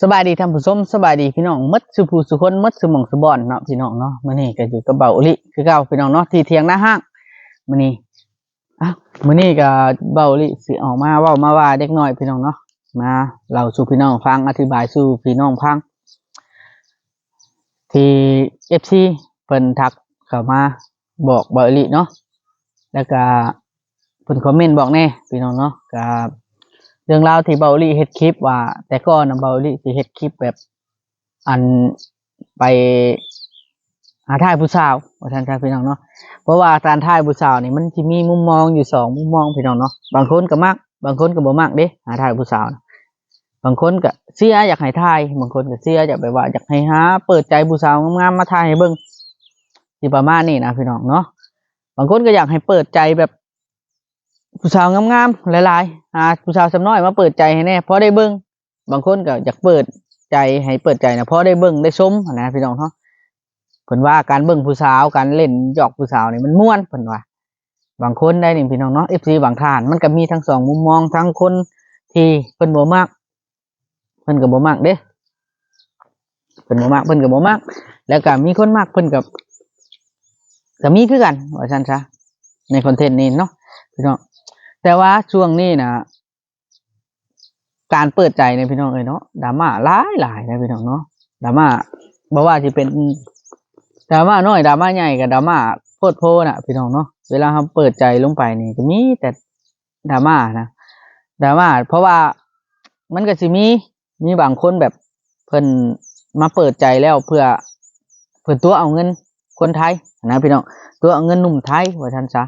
สบายดีท่านผู้ชมสบายดีพี่น้องหมดสุภูสุคนหมดสมองสุบอนเนาะพี่น้องเนาะมื้อนี้ก็อยู่กับเบาอุลิคือเก่าพี่น้องเนาะที่เทียงหน้าห้างมื้อนี้อ้าวมื้อนี้ก็เบาอุลิสิออกมาเว้ามาว่าเด็กน้อยพี่น้องเนาะมาเล่าสู่พี่น้องฟังอธิบายสู่พี่น้องฟัง ที่ FC เพิ่นทักเข้ามาบอกเบาอุลิเนาะแล้วก็เพิ่นคอมเมนต์บอกแน่พี่น้องเนาะก็เรื่องราวที่เบาลี่เฮ็ดคลิปว่า แต่ก่อนนะเบาลี่สิเฮ็ดคลิปแบบ อันไปหาท่ายผู้สาวว่าท่านครับพี่น้องเนาะเพราะว่าการท่ายผู้สาวนี่มันจะมีมุมมองอยู่สองมุมมองพี่น้องเนาะบางคนก็มัก บางคนก็บ่มักเด้หาท่ายผู้สาวนะบางคนก็เสียอยากให้ท่ายบางคนก็เสียอยากแบบว่าอยากให้หาเปิดใจผู้สาวงามๆมาท่ายให้เบิ่งสิประมาณนี้นะพี่น้องเนาะบางคนก็อยากให้เปิดใจแบบ ผู้สาวงามๆหลายๆหาผู้สาวสำน้อยมาเปิดใจให้แน่เพอได้เบิ่งบางคนก็อยากเปิดใจให้เปิดใจนะเพอได้เบิ่งได้ชมนะพี่น้องเนาะเพิ่นว่าการเบิ่งผู้สาวการเล่นหยอกผู้สาวนี่มันม่วนเพิ่นว่า บางคนได้นี่พี่น้องเนาะ FC บางท่าน มันก็มีทั้งสองมุมมองทั้งคนที่เพิ่นบ่มักเพิ่นก็บ่มักเด้เพิ่นบ่มักเพิ่นก็บ่มักแล้วก็มีคนมักเพิ่นก็ก็มีคือกันว่าซั่นซะในคอนเทนต์นี้เนาะพี่น้อง แต่ว่าช่วงนี้นะการเปิดใจในพี่น้องเอ้ยเนาะดราม่าหลายหลายนะพี่น้องเนาะดราม่าบอกว่าจะเป็นดราม่าน้อยดราม่าใหญ่กับดราม่าโพดโพน่ะพี่น้องเนาะเวลาเขาเปิดใจลงไปนี่ก็มีแต่ดราม่านะดราม่าเพราะว่ามันก็สิมีมีบางคนแบบเพิ่นมาเปิดใจแล้วเพื่อเพื่อตัวเอาเงินคนไทยนะพี่น้องตัวเอาเงินหนุ่มไทยว่าท่านซะ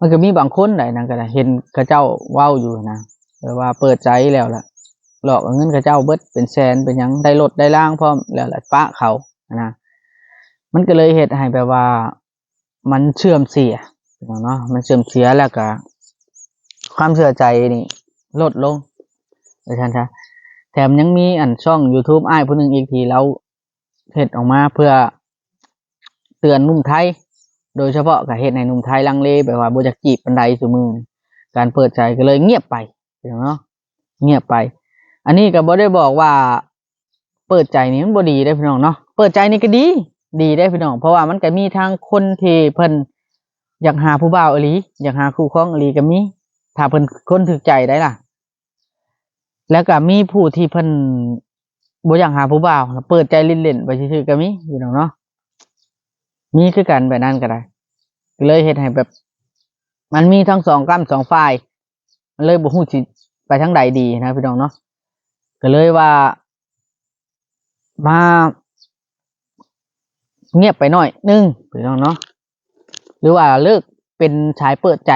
มันก็มีบางคนได้นะก็ได้เห็นกระเจ้าเว้าอยู่นะแบบว่าเปิดใจแล้วล่ะ หลอกเงินกระเจ้าเบิดเป็นแสนเป็นยังได้รถได้ล่างพร้อมแล้วล่ะปะเขานะมันก็เลยเหตุให้แบบว่า มันเชื่อมเสียเนาะมันเชื่อมเสียแล้วก็ความเชื่อใจนี่ลดลงไปทันทะแถมยังมีอันช่อง YouTube อ้ายผู้หนึ่งอีกทีแล้วเห็ดออกมาเพื่อเตือนนุ่มไทย โดยเฉพาะกับเหตุในหนุ่มไทยลังเลแบบว่าบ่อยากจีบปันไดสุมือการเปิดใจก็เลยเงียบไปเนาะเงียบไป อันนี้ก็บ่ได้บอกว่า เปิดใจนี่มันบ่ดีได้พี่น้องเนาะเปิดใจนี่ก็ดี ดีได้พี่น้อง เพราะว่ามันก็มีทางคนที่เพิ่นอยากหาผู้บ่าวอลีอยากหาคู่ครองอลีก็มีถ้าเพิ่นคนถึกใจได้ล่ะ แล้วก็มีผู้ที่เพิ่นบ่อยากหาผู้บ่าวเปิดใจเล่นๆไปซื่อๆก็มีพี่น้องเนาะ มีคือกันแบบนั้นก็ได้ เลยเห็นให้แบบ มันมีทั้งสองกล้ามสองฝ่ายมันเลยบ่ฮู้สิไปทางใดดีนะพี่น้องเนาะก็เลยว่ามาเงียบไปหน่อยนึงพี่น้องเนาะหรือว่าเลิกเป็นชายเปิดใจ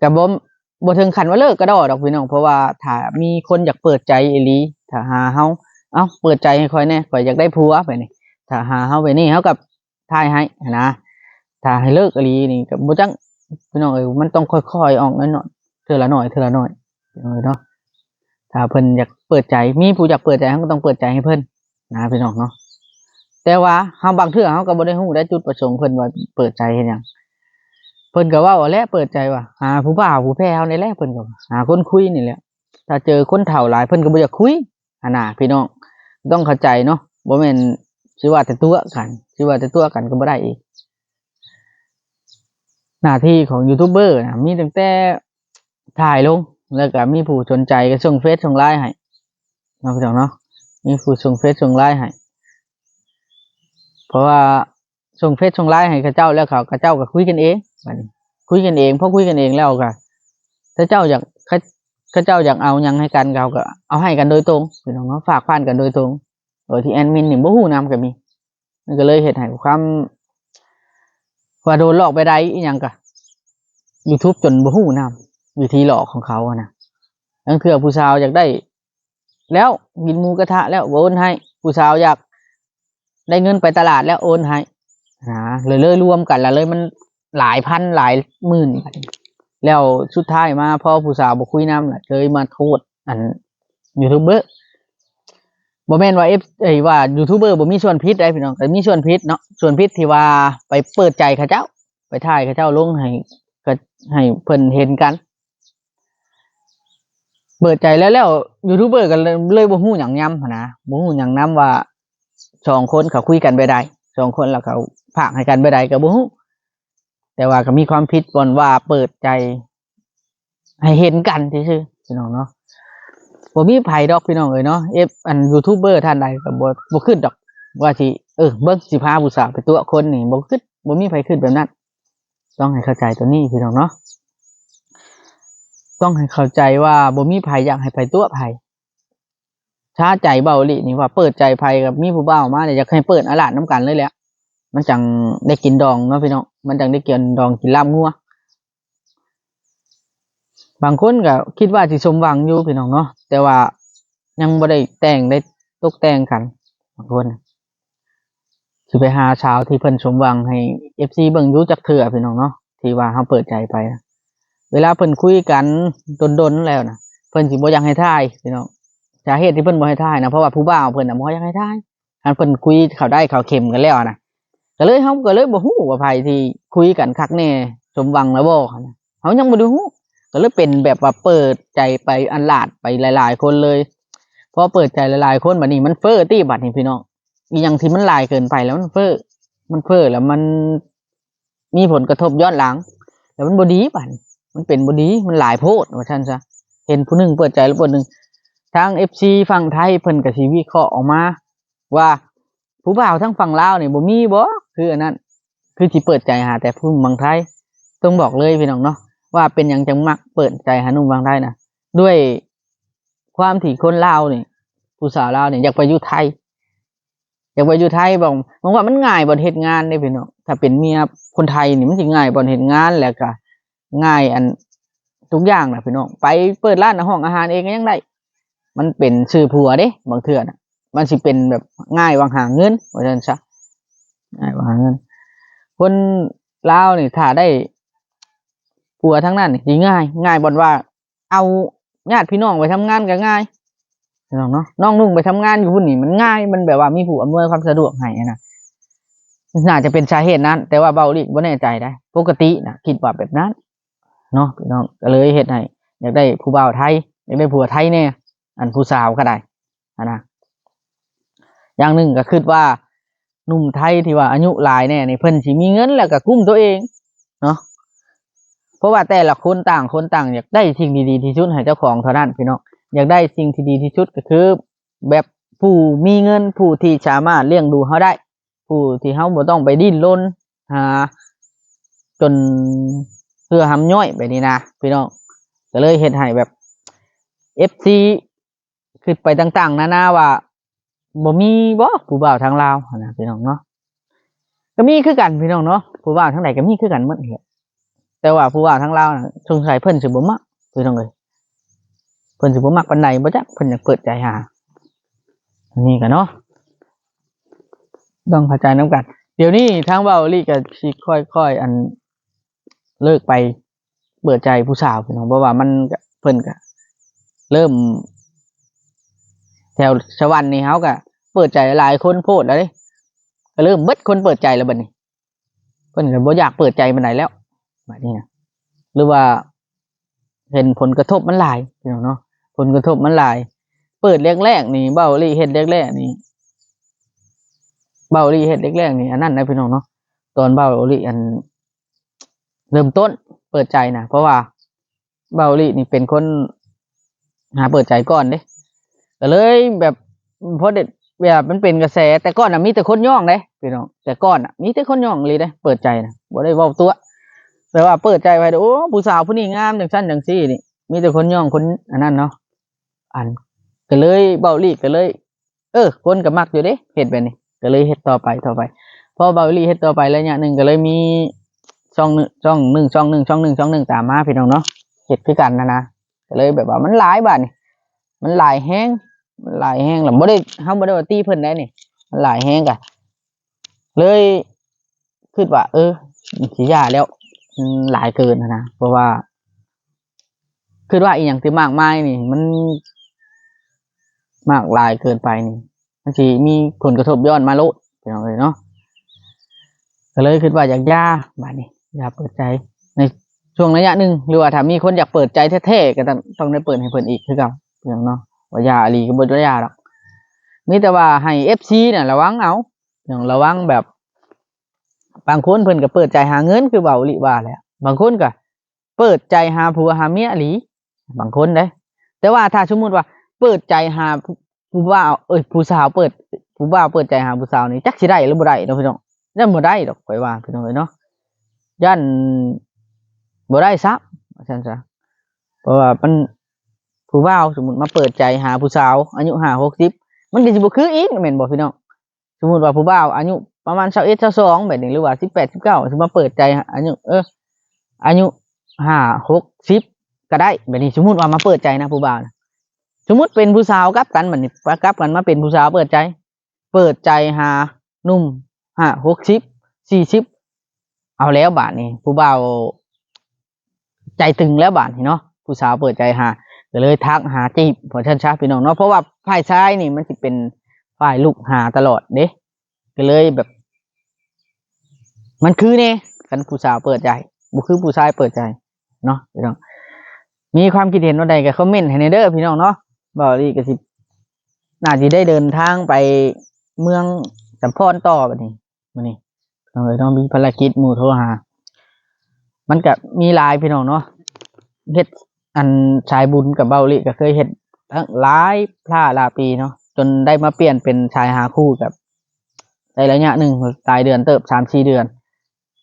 กับบ่บ่ถึงขันว่าเลิกก็ดอดอกพี่น้องเพราะว่าถ้ามีคนอยากเปิดใจอีหลีถ้าหาเฮาเอ้าเปิดใจให้คอยแน่คอยอยากได้ผัวไปนี่ถ้าหาเฮาไปนี่เฮากับ ทายให้นะถ้าให้เลิกอหลีนี่กับบจังพี่น้องเอ้ยมันต้องค่อยๆออกน้อยๆเทื่อละหน่อยเทื่อละหน่อยพี่น้องเอ้ยเนาะถ้าเพิ่นอยากเปิดใจมีผู้อยากเปิดใจเขาก็ต้องเปิดใจให้เพิ่นนะพี่น้องเนาะแต่ว่าเฮาบางเทื่อเฮาก็บ่ได้ฮู้ได้จุดประสงค์เพิ่นว่าเปิดใจเฮ็ดหยังเพิ่นก็ว้าแหละเปิดใจว่าหาผู้บ่าวผู้แพ้เฮาในแหละเพิ่นก็ว่าหาคนคุยนี่แหละถ้าเจอคนเฒ่าหลายเพิ่นก็บ่อยากคุยอันน่ะพี่น้องต้องเข้าใจเนาะบ่แม่น ชื่อว่าแต่ตัวกันชื่อว่าแต่ตัวกันก็ไม่ได้อีก หน้าที่ของยูทูบเบอร์นะมีตั้งแต่ถ่ายลง แล้วก็มีผู้สนใจก็ส่งเฟซส่งไลน์ให้นะพี่น้องเนาะมีผู้ส่งเฟซส่งไลน์ให้เพราะว่าส่งเฟซส่งไลน์ให้เข้าเจ้าแล้วเขาเข้าเจ้าก็คุยกันเองคุยกันเองพอคุยกันเองแล้วก็ถ้าเจ้าอยากขาเขาเจ้าอยากเอายังให้กันเขาก็เอาให้กันโดยตรงพี่น้องเนาะฝากผ่านกันโดยตรงโดยที่แอดมินนี่บ่ฮู้นำก็มี มันก็เลยเฮ็ดให้ความว่าโดนหลอกไปได้อีหยังก็ YouTube จนบ่ฮู้นำวิธีหลอกของเขาอะนะนั่นคือผู้สาวอยากได้ แล้วกินหมูกระทะแล้วโอนให้ ผู้สาวอยากได้เงินไปตลาดแล้วโอนให้นะเลยเลยรวมกันแล้วเลยมันหลายพันหลายหมื่น แล้วสุดท้ายมาพอผู้สาวบ่คุยน้ำล่ะเลยมาโทษอันยูทูบเบอร์ บ่แม่นว่าเอฟเอ้ว่ายูทูบเบอร์บ่มีส่วนผิดได้พี่น้องแต่มีส่วนผิดเนาะส่วนผิดที่ว่าไปเปิดใจเขาเจ้า ไปถ่ายเขาเจ้าลงให้ก็ให้เพิ่นเห็นกัน เปิดใจแล้วแล้วยูทูบเบอร์กันเลยบ่ฮู้หยังย้ำนะบ่ฮู้หยังนํว่าสองคนเขาคุยกันไปได้สองคนแล้วเขาพากให้กันไปได้ก็บ่ฮู้แต่ว่าก็มีความผิดบนว่าเปิดใจ ให้เห็นกันซื่อพี่น้องเนาะ บ่มีไผดอกพี่น้องเอ้ยเนาะเอฟอันยูทูบเบอร์ท่านใดก็บ่บ่ขึ้นดอก ว่าสิเออเบิ่งสิพาผู้สาวไปตัวคนนี่บ่ขึ้นบ่มีไผขึ้นแบบนั้น ต้องให้เข้าใจตัวนี้พี่น้องเนาะต้องให้เข้าใจว่าบ่มีไผอยากให้ไผตัวไผช้าใจเบาลินี่ว่าเปิดใจไผกับมีผู้เบ่ามาเนี่ยอยากให้เปิดอาลาดน้ำกันเลยแหละมันจังได้กินดองเนาะพี่น้องมันจังได้กินดองกินลาบงัว บางคนก็คิดว่าสิสมหวังอยู่พี่น้องเนาะแต่ว่ายังบ่ได้แต่งได้ตกแต่งกัน บางคนสิไปหาชาวที่เพิ่นสมหวังให้ FC เบิ่งยู่จักเถื่อพี่น้องเนาะที่ว่าเฮาเปิดใจไปนะเวลาเพิ่นคุยกันดนๆแล้วนะเพิ่นสิบ่อยากให้ทายพี่น้องสาเหตุที่เพิ่นบ่ให้ทายนะเพราะว่าผู้บ่าวเพิ่นน่ะบ่อยากให้ทายอันเพิ่นคุยเขาได้เขาเข็มกันแล้วนะก็เลยเฮาก็เลยบ่ฮู้ว่าไผที่คุยกันคักแน่สมหวังแล้วบ่นะเฮายังบ่ได้ฮู้ ก็เลยเป็นแบบว่าเปิดใจไปอันลาดไปหลาย ๆ คนเลยพอเปิดใจหลายๆคนบัดนี้มันเฟ้อตี้บัดนี้พี่น้องอีหยังที่มันหลายเกินไปแล้วมันเฟ้อมันเฟ้อแล้วมันมีผลกระทบย้อนหลัง แล้วมันบดีบัดนี้มันเป็นบดีมันหลายโพดว่าท่านซะเห็นผู้หนึ่งเปิดใจแล้วผู้หนึ่งทางเอฟซีฝั่งไทยเพิ่นกับชีวิเคราะห์ออกมา ว่าผู้บ่าวทั้งฝั่งลาวเนี่ยบ่มีบ่คืออันนั้น คือที่เปิดใจหาแต่ผู้บางไทยต้องบอกเลยพี่น้องเนาะ ว่าเป็นอย่างจังมักเปิดใจหานุ่มบางไทยนะด้วยความที่คนลาวเนี่ยผู้สาวลาวเนี่ยอยากไปอยู่ไทย อยากไปอยู่ไทยบอกบอกว่ามันง่ายบนเหตุงานเด้พี่น้องถ้าเป็นเมียคนไทยนี่มันสิง่ายบนเหตุงานแหละก็ง่ายอันทุกอย่างนะพี่น้องไปเปิดร้านห้องอาหารเองก็ยังได้ มันเป็นชื่อผัวเด้บางเทื่อนะมันสิเป็นแบบง่ายวางหาเงินว่าจันซะง่ายวางหาเงินคนลาวนี่ถ้าได้ ผัวทั้งนั้นนี่สิง่าย ง่ายบนว่า เอาญาติพี่น้องไปทำงานก็ง่ายน้องเนาะน้องนุ่งไปทำงานอยู่พุ่นนี่มันง่าย มันแบบว่ามีผู้อำนวยความสะดวกให้นะน่าจะเป็นสาเหตุนั้น แต่ว่าเบาลิกว่แน่ใจได้ ปกตินะคิดว่าแบบนั้นเนาะพี่น้องก็เลยเฮ็ดให้อยากได้ผู้บ่าวไทยอยากได้ผัวไทยเนี่ยอันผู้สาวก็ได้อะนะอย่างหนึ่งก็คือว่าหนุ่มไทยที่ว่าอายุหลายแน่ในเพิ่นสิมีเงินแล้วก็กุ้มตัวเองเนาะ เพราะว่าแต่ละคนต่างคนต่าง อยากได้สิ่งดีๆที่สุดให้เจ้าของเท่านั้นพี่น้องอยากได้สิ่งที่ดีที่สุดก็คือ แบบผู้มีเงินผู้ที่สามารถเลี้ยงดูเขาได้ ผู้ที่เขาบ่ต้องไปดิ้นรนหาจนเพื่อทำย่อยแบบนี้นะพี่น้องก็เลยเห็นให้แบบเอฟซีคือไปต่าง ๆนานาว่าบ่มีบ่ผู้บ่าวทางลาวนะพี่น้องเนาะก็มีคือกันพี่น้องเนาะผู้บ่าวทางไหนก็มีคือกันหมดเลย แต่ว่าผู้บ่าวทางลาวน่ะสงสัยเพิ่นสิบ่มักพี่น้องเลยเพิ่นสิบ่มักปานใดบ่จักเพิ่นอยากเปิดใจหาอันนี้กันเนาะต้องเข้าใจน้ำกัน เดี๋ยวนี้ทางเบาลี่ก็สิค่อยๆอันเลิกไปเปิดใจผู้สาวพี่น้องเพราะว่ามันเพิ่นก็เริ่มแถวชวันนี่เขาก็เปิดใจหลายคนโพดแล้วเด้ก็เริ่มเบิดคนเปิดใจแล้วบัดนี้เพิ่นก็บ่อยากเปิดใจมันไหนแล้ว แบัดนี้นะหรือว่าเห็นผลกระทบมันหลายพี่น้องเนาะผลกระทบมันหลาย เปิดแรกๆนี่เบาลี่เฮ็ดแรกๆนี่เบาลี่เฮ็ดแรกๆนี่อันนั้นนะพี่น้องเนาะตอนเบาลี่อัน เริ่มต้นเปิดใจนะเพราะว่าเบาลี่นี่เป็นคนหาเปิดใจก่อนเด้ก็เลยแบบเพราะเด็ดแบบมันเป็นกระแส แต่ก่อนน่ะมีแต่คนย่องเด้พี่น้องแต่ก่อนน่ะมีแต่คนย่องเลยเด้เปิดใจนะบ่ได้เว้าตัว แต่ว่าเปิดใจไปด้อโอ้ผู้สาวผู้นี้งามจังซั่นจังซี่นี่ มีแต่คนย่องคนอันนั้นเนาะอันก็เลยเบาลี่ก็เลย เออ คนก็มักอยู่เด้เฮ็ดแบบนี้ก็เลยเฮ็ดต่อไปต่อไปพอเบาลี่เฮ็ดต่อไปแล้วเนี่ยหนึ่งก็เลยมีช่องหนึ่งช่องหนึ่งช่องหนึ่งช่องหนึ่งช่องหนึ่งตามมาพี่น้องเนาะเห็ดคือกันนะนะก็เลยแบบว่ามันหลายบาทนี่มันหลายแห้งมันหลายแห้งหรือบ่ได้เฮาบ่ได้ว่าตีเพิ่นได้นี่มันหลายแห้งกะเลยคิดว่า เออสิยาแล้ว หลายเกินนะนะเพราะว่าคิดว่าอีหยังที่มากมายนี่ มัน มากหลายเกินไปนี่มันสิมีผลกระทบย้อนมาโลดพี่น้องเลยเนาะก็เลยคิดว่าอยากย่าบาดนี้อย่าเปิดใจ ในช่วงระยะหนึ่งหรือว่าถ้ามีคนอยากเปิดใจแท้ๆก็ต้องได้เปิดให้เพิ่นอีกคือเก่าอย่างเนาะว่ายาอลีก็บ่ได้ยาดอกมีแต่ว่าให้ FC เนี่ยระวังเอาอย่างระวังแบบ บางคนเพิ่นก็เปิดใจหาเงินคือเบาอีหลิว่าแหละบางคนก็เปิดใจหาผัวหาเมียหลีบางคนเด้แต่ว่าถ้าสมมุติว่า เปิดใจหาผู้บ่าวเอ้ยผู้สาวเปิดผู้บ่าวเปิดใจหาผู้สาวนี่จักสิได้หรือบ่ได้เนาะพี่น้องยันบ่ได้ดอกข่อยว่าพี่น้องเอ้ยเนาะยันบ่ได้ซับว่าซั่นซะเพราะว่ามันผู้บ่าวสมมุติมาเปิดใจหาผู้สาว อายุ5 60มันก็สิบ่คืออีกแม่นบ่พี่น้องสมมุติว่าผู้บ่าวอายุ ประมาณ21 22แบบนี้หรือว่า18 19สิบเก้ามาเปิดใจอายุเอออายุ5 60ก็ได้แบบนี้สมมติว่ามาเปิดใจนะผู้บ่าวนะสมมติเป็นผู้สาวกับกันมันนี่กลับกันมาเป็นผู้สาวเปิดใจ เปิดใจหาหนุ่มห้าหกสิบสี่สิบเอาแล้วบาทนี้ผู้บ่าวใจตึงแล้วบาทนี้เนาะผู้สาวเปิดใจหาก็เลยทักหาจีบพอชันชาพี่น้องเนาะเพราะว่าฝ่ายชายนี่มันจะเป็นฝ่ายลูกหาตลอดเด้ ก็เลยแบบ มันคือเนี่ยกันผู้สาวเปิดใจบุคือผู้ชายเปิดใจเนาะพี่น้อง มีความคิดเห็นว่าใดก็คอมเมนต์ให้ในเด้อพี่น้องเนาะบอกดีก็สิน่าจะได้เดินทางไปเมืองสัมพรต่อบัดนี้มันนี่เราเลยต้องมีภารกิจหมู่โทรหา มันก็มีลายพี่น้องเนาะเฮ็ดอันชายบุญกับเบาลิก็เคยเฮ็ดทั้งหลายพลาลาปีเนาะจนได้มาเปลี่ยนเป็นชายหาคู่กับ ในระยะหนึ่งตายเดือนเติบสามสี่เดือน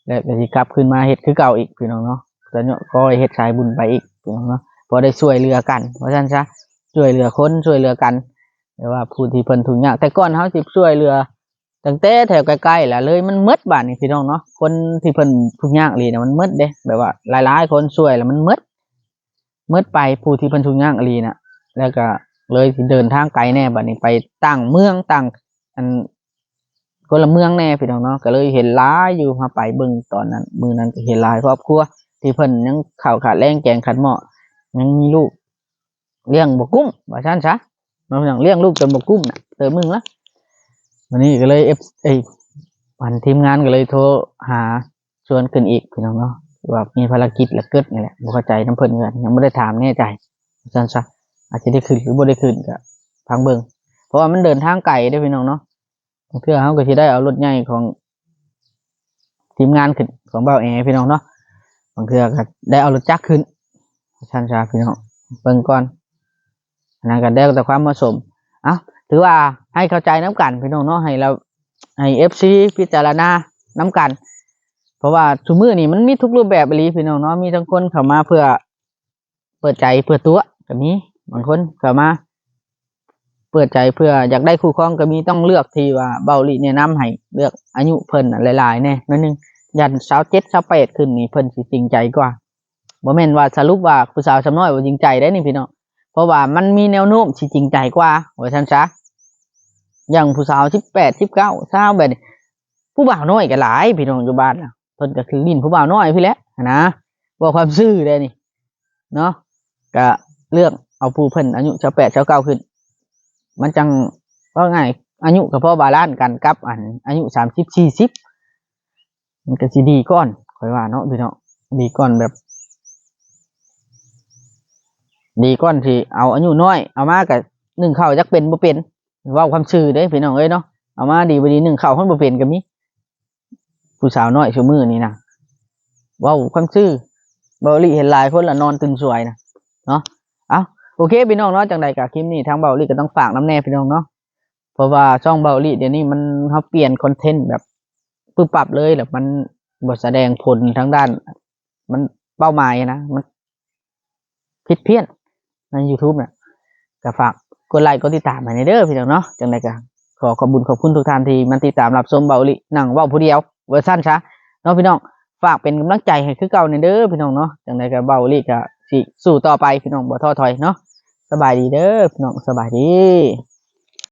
แล้วก็สิกลับขึ้นมาเฮ็ดคือเก่าอีกพี่น้องเนาะแล้วเนี่ยก็เฮ็ดชายบุญไปอีกพี่น้องเนาะพอได้ช่วยเหลือกันเพราะฉะนั้นซะช่วยเหลือคนช่วยเหลือกันแต่ว่าผู้ที่เพิ่นทุกข์ยากแต่ก่อนเฮาสิช่วยเหลือตั้งแต่แถวใกล้ๆแหละเลยมันหมดบ้าดนี่พี่น้องเนาะคนที่เพิ่นทุกข์ยากอีหลีน่ะมันหมดเด้แบบว่าหลายๆคนช่วยแล้วมันหมดหมดไปผู้ที่เพิ่นทุกข์ยากอีหลีนะแล้วก็เลยเดินทางไกลแน่บัดนี้ไปตั้งเมืองตั้งอัน คนละเมืองแน่พี่น้องเนาะก็เลยเห็นหลายอยู่มาไปเบิ่งตอนนั้น มือนั้นก็เห็นหลายครอบครัวที่เพิ่นยังข้าวขาดแรงแกงขัดหม้อยังมีลูกเลี้ยงบกุ้มว่าฉันซะเราอย่างเลี้ยงลูกจนบกุ้มนะเติมมึงละวันนี้ก็เลยเอฟเอวันทีมงานก็เลยโทรหาชวนขึ้นอีกพี่น้องเนาะว่ามีภารกิจและเกิดนี่แหละบ่เข้าใจน้ำเพิ่นกันยังไม่ได้ถามแน่ใจว่าฉันซะอาจจะได้ขึ้นหรือบ่ได้ขึ้นก็พังเบิงเพราะว่ามันเดินทางไกลเด้พี่น้องเนาะ เพื่อเขาก็สิได้เอารถใหญ่ของทีมงานขึ้นของเบาแอร์พี่น้องเนาะบางเทื่อก็ได้เอารถจักรขึ้นว่าฉันซะพี่น้องเบิ่งก่อนอันนั้นก็ได้แต่ความเหมาะสมอ้าถือว่าให้เข้าใจน้ำกันพี่น้องเนาะให้เราให้เอฟซีพิจารณาน้ำกัน เพราะว่าทุมือนี่มันมีทุกรูปแบบไปลีพี่น้องเนาะมีทั้งคนเข้ามาเพื่อเปิดใจเพื่อตัวก็มีบางคนเข้ามา เปิดใจเพื่ออยากได้คู่ครองก็มีต้องเลือกที่ว่าเบาลีแนะนำให้เลือกอายุเพิ่นหลายๆแน่นั่นนึงยันสาวเจ็ดสาวแปดขึ้นนี่เพิ่นสิจริงใจกว่าบ่แม่นว่าสรุปว่าผู้สาวสำน้อยบ่จริงใจได้นี่พี่น้องเพราะว่ามันมีแนวโน้มที่จริงใจกว่าว่าซั่นซะอย่างผู้สาว18 19 20แบบนี้าสาวแบบผู้บ่าวน้อยก็หลายพี่น้องอยู่บ้านน่ะเพิ่นก็คือดินผู้บ่าวน้อยพี่แหละนะบอกความซื่อได้นี่เนาะก็เลือกเอาผู้เพิ่นอายุ18 19ขึ้น มันจังว่าไงอายุกับพ่อบาลานซ์กันกับ อัน อายุ30 40มันก็สิดีก่อนคอยว่าเนาะพี่เน้องดีก่อนแบบ ดีก้อนที่เอาอายุน้อย เอามากับหนึ่งเข่าจักเป็นบ่เป็นว่าความชื่อเด้พี่น้องเอ้ยเนาะเอามาดีบดีหนึ่งเข่าวคนบ่เป็นก็มีผู้สาวน้อยชั่วมือนี่นะว่าความชื่อเบาหลีเห็นลายคนละนอนตื่นสวยนะเนาะเอา โอเคพี่น้องเนาะจังใดกับคลิปนี้ทางเบาลี่ก็ต้องฝากน้ำแน่พี่น้องเนาะเพราะว่าช่องเบาลี่เดี๋ยวนี้มันเขาเปลี่ยนคอนเทนต์แบบปึ๊บปรับเลยแบบมันบทแสดงผลทางด้าน มันเป้าหมายนะมันผิดเพี้ยนใน YouTube เนี่ยก็ฝากกดไลค์กดติดตามให้ในเด้อพี่น้องเนาะจังไดก็ขอขอบคุญขอบคุณทุกท่านที่มันติดตามรับชมเบาลิหนังเว้าผู้เดียวเวอร์ชันช้าเนาะพี่น้องฝากเป็นกำลังใจให้คือเก่าในเด้อพี่น้องเนาะจังไดก็เบาลิก็สิสู้ต่อไปพี่น้องบ่ท้อถอยเนาะ สบายดีเด้อพี่น้องสบายดี